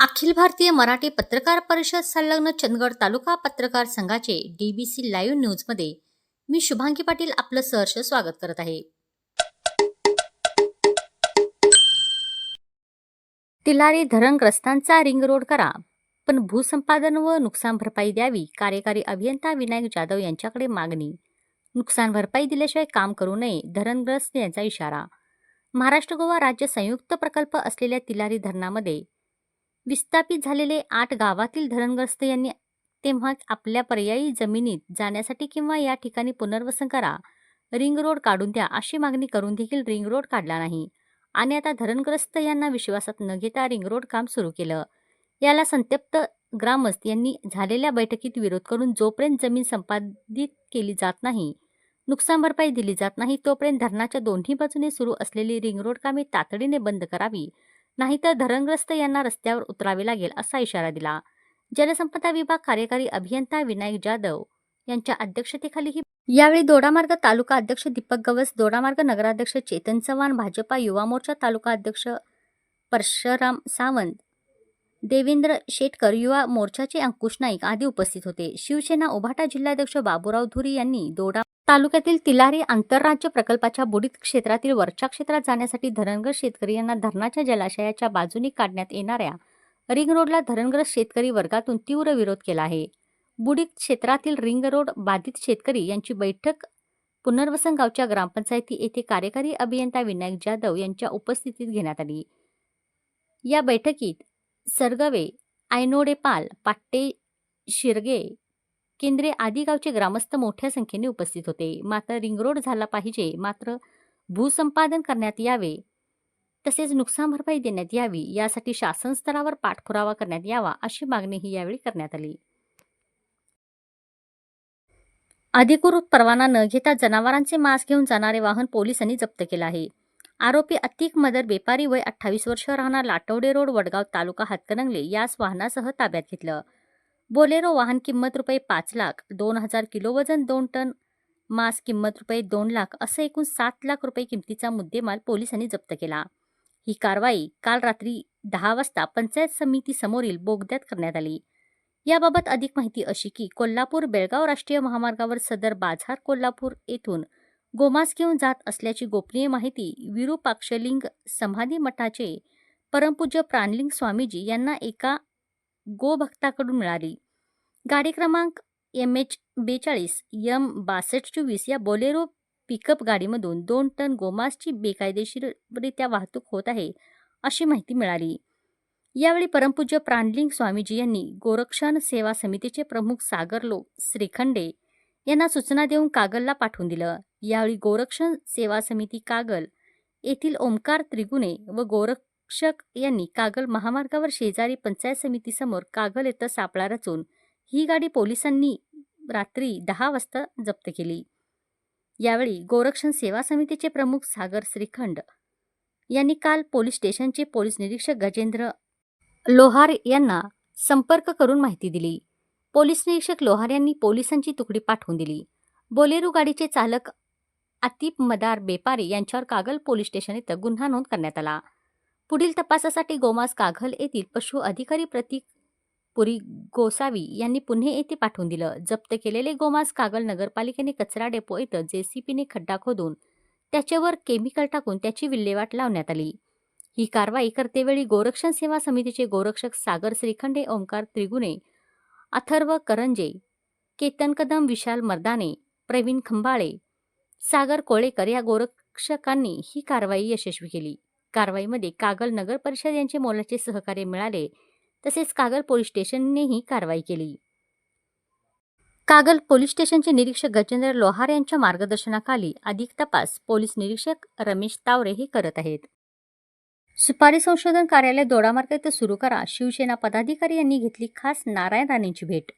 अखिल भारतीय मराठी पत्रकार परिषद संलग्न चंदगड तालुका पत्रकार संघाचे डीबीसी लाईव्ह न्यूजमध्ये मी शुभांगी पाटील आपलं सहर्ष स्वागत करत आहे. तिलारी धरणग्रस्तांचा रिंग रोड करा पण भूसंपादन व नुकसान भरपाई द्यावी कार्यकारी अभियंता विनायक जाधव यांच्याकडे मागणी. नुकसान भरपाई दिल्याशिवाय काम करू नये धरणग्रस्त यांचा इशारा. महाराष्ट्र गोवा राज्य संयुक्त प्रकल्प असलेल्या तिलारी धरणामध्ये विस्थापित झालेले आठ गावातील धरणग्रस्त यांनी तेव्हा आपल्या पर्यायी जमिनीत जाण्यासाठी किंवा या ठिकाणी पुनर्वसन करा. रिंग रोड काढून द्या अशी मागणी करून देखील रिंग रोड काढला नाही. आणि आता धरणग्रस्त यांना विश्वासात न घेता रिंग रोड काम सुरू केलं. याला संतप्त ग्रामस्थ यांनी झालेल्या बैठकीत विरोध करून जोपर्यंत जमीन संपादित केली जात नाही नुकसान भरपाई दिली जात नाही तोपर्यंत धरणाच्या दोन्ही बाजूने सुरू असलेली रिंग रोड कामे तातडीने बंद करावी. नाहीतर धरणग्रस्त यांना रस्त्यावर उतरावे लागेल असा इशारा दिला. जलसंपदा विभाग कार्यकारी अभियंता विनायक जाधव यांच्या अध्यक्षतेखाली ही यावेळी दोडामार्ग तालुका अध्यक्ष दीपक गवस दोडामार्ग नगराध्यक्ष चेतन चव्हाण भाजपा युवा मोर्चा तालुका अध्यक्ष परशुराम सावंत देवेंद्र शेटकर युवा मोर्चाचे अंकुश नाईक आदी उपस्थित होते. शिवसेना उभाटा जिल्हाध्यक्ष बाबूराव धुरी यांनी दोडा तालुक्यातील तिलारी आंतरराज्य प्रकल्पाच्या बुडीत क्षेत्रातील वरच्या क्षेत्रात जाण्यासाठी धरणग्रस्त शेतकरी यांना धरणाच्या जलाशयाच्या बाजूने काढण्यात येणाऱ्या रिंग रोडला धरणग्रस्त शेतकरी वर्गातून तीव्र विरोध केला आहे. बुडीत क्षेत्रातील रिंग रोड बाधित शेतकरी यांची बैठक पुनर्वसन गावच्या ग्रामपंचायती येथे कार्यकारी अभियंता विनायक जाधव यांच्या उपस्थितीत घेण्यात आली. या बैठकीत सरगवे आयनोडेपाल पाट्टे शिरगे केंद्रे आदी गावचे ग्रामस्थ मोठ्या संख्येने उपस्थित होते. मात्र रिंग रोड झाला पाहिजे मात्र भूसंपादन करण्यात यावे तसेच नुकसान भरपाई देण्यात यावी यासाठी शासन स्तरावर पाठपुरावा करण्यात यावा अशी मागणीही यावेळी करण्यात आली. अधिकृत परवाना न घेता जनावरांचे मांस घेऊन जाणारे वाहन पोलिसांनी जप्त केलं आहे. आरोपी अतिक मदर बेपारी वय अठ्ठावीस वर्ष राहणार लाटवडे रोड वडगाव तालुका हातकणंगले यास वाहनासह ताब्यात घेतलं. बोलेरो वाहन किंमत रुपये पाच लाख दोन हजार किलो वजन दोन टन मास किंमत रुपये दोन लाख असं एकूण सात लाख रुपये किमतीचा मुद्देमाल पोलिसांनी जप्त केला. ही कारवाई काल रात्री दहा वाजता पंचायत समिती समोरील बोगद्यात करण्यात आली. याबाबत अधिक माहिती अशी की कोल्हापूर बेळगाव राष्ट्रीय महामार्गावर सदर बाजार कोल्हापूर येथून गोमास घेऊन जात असल्याची गोपनीय माहिती विरूपाक्षलिंग समाधी मठाचे परमपूज्य प्राणलिंग स्वामीजी यांना एका गोभक्ताकडून मिळाली. गाडी क्रमांक एम एच बेचाळीस यम बासष्ट चोवीस या बोलेरो पिकअप गाडीमधून दोन टन गोमासची बेकायदेशीररित्या वाहतूक होत आहे अशी माहिती मिळाली. यावेळी परमपूज्य प्राणलिंग स्वामीजी यांनी गोरक्षण सेवा समितीचे प्रमुख सागरलो श्रीखंडे यांना सूचना देऊन कागलला पाठवून दिलं. यावेळी गोरक्षण सेवा समिती कागल येथील ओमकार त्रिगुणे व गोरख रक्षक यांनी कागल महामार्गावर शेजारी पंचायत समितीसमोर कागल येथे सापळा रचून ही गाडी पोलिसांनी रात्री दहा वाजता जप्त केली. यावेळी गोरक्षण सेवा समितीचे प्रमुख सागर श्रीखंड यांनी काल पोलीस स्टेशनचे पोलीस निरीक्षक गजेंद्र लोहार यांना संपर्क करून माहिती दिली. पोलीस निरीक्षक लोहार यांनी पोलिसांची तुकडी पाठवून दिली. बोलेरो गाडीचे चालक आतिप मदार बेपारी यांच्यावर कागल पोलीस स्टेशन इथं गुन्हा नोंद करण्यात आला. पुढील तपासासाठी गोमास कागल येथील पशु अधिकारी प्रतीक पुरी गोसावी यांनी पुणे येथे पाठवून दिलं. जप्त केलेले गोमास कागल नगरपालिकेने कचरा डेपो इथं जेसीपीने खड्डा खोदून त्याच्यावर केमिकल टाकून त्याची विल्हेवाट लावण्यात आली. ही कारवाई करतेवेळी गोरक्षण सेवा समितीचे गोरक्षक सागर श्रीखंडे ओंकार त्रिगुणे अथर्व करंजे केतन कदम विशाल मर्दाने प्रवीण खंबाळे सागर कोळेकर या गोरक्षकांनी ही कारवाई यशस्वी केली. कारवाईमध्ये कागल नगर परिषद यांचे मोलाचे सहकार्य मिळाले तसेच कागल पोलीस स्टेशननेही कारवाई केली. कागल पोलीस स्टेशनचे निरीक्षक गजेंद्र लोहार यांच्या मार्गदर्शनाखाली अधिक तपास पोलीस निरीक्षक रमेश तावरे हे करत आहेत. सुपारी संशोधन कार्यालय दोडामार्ग येथे सुरू करा शिवसेना पदाधिकारी यांनी घेतली खास नारायण राणेंची भेट.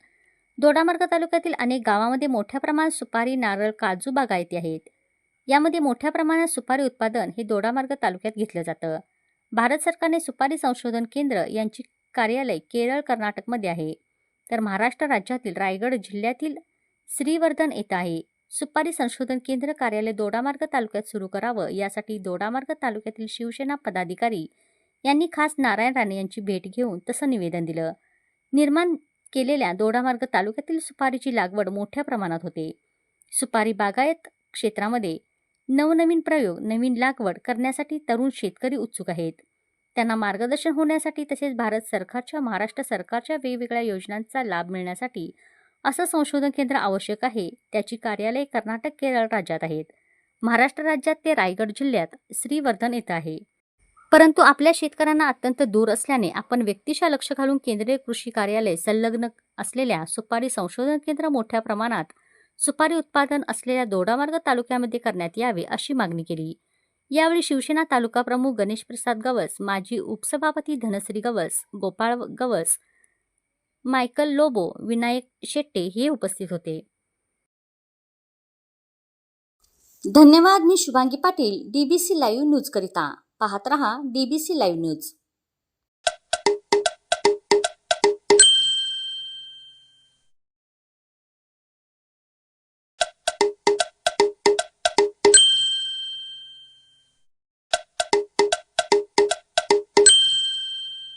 दोडामार्ग तालुक्यातील अनेक गावांमध्ये मोठ्या प्रमाणात सुपारी नारळ काजू बागायती आहेत. यामध्ये मोठ्या प्रमाणात सुपारी उत्पादन हे दोडामार्ग तालुक्यात घेतलं जातं. भारत सरकारने सुपारी संशोधन केंद्र यांची कार्यालय केरळ कर्नाटकमध्ये आहे. तर महाराष्ट्र राज्यातील रायगड जिल्ह्यातील श्रीवर्धन येथे आहे. सुपारी संशोधन केंद्र कार्यालय दोडामार्ग तालुक्यात सुरू करावं यासाठी दोडामार्ग तालुक्यातील शिवसेना पदाधिकारी यांनी खास नारायण राणे यांची भेट घेऊन तसं निवेदन दिलं. निर्माण केलेल्या दोडामार्ग तालुक्यातील सुपारीची लागवड मोठ्या प्रमाणात होते. सुपारी बागायत क्षेत्रामध्ये नवनवीन प्रयोग नवीन लागवड करण्यासाठी तरुण शेतकरी उत्सुक आहेत. त्यांना मार्गदर्शन होण्यासाठी तसेच भारत सरकारच्या महाराष्ट्र सरकारच्या वेगवेगळ्या योजनांचा लाभ मिळण्यासाठी असं संशोधन केंद्र आवश्यक आहे त्याची कार्यालय कर्नाटक केरळ राज्यात आहेत. महाराष्ट्र राज्यात ते रायगड जिल्ह्यात श्रीवर्धन येथे आहे. परंतु आपल्या शेतकऱ्यांना अत्यंत दूर असल्याने आपण व्यक्तीशा लक्ष घालून केंद्रीय कृषी कार्यालय संलग्न असलेल्या सुपारी संशोधन केंद्र मोठ्या प्रमाणात सुपारी उत्पादन असलेल्या दोडामार्ग तालुक्यामध्ये करण्यात यावे अशी मागणी केली. यावेळी शिवसेना तालुका प्रमुख गणेश प्रसाद गवस माजी उपसभापती धनश्री गवस गोपाळ गवस मायकल लोबो विनायक शेट्टे हे उपस्थित होते. धन्यवाद मी Shubhangi Patil DBC live news करिता. पाहत रहा डीबीसी लाईव्ह न्यूज.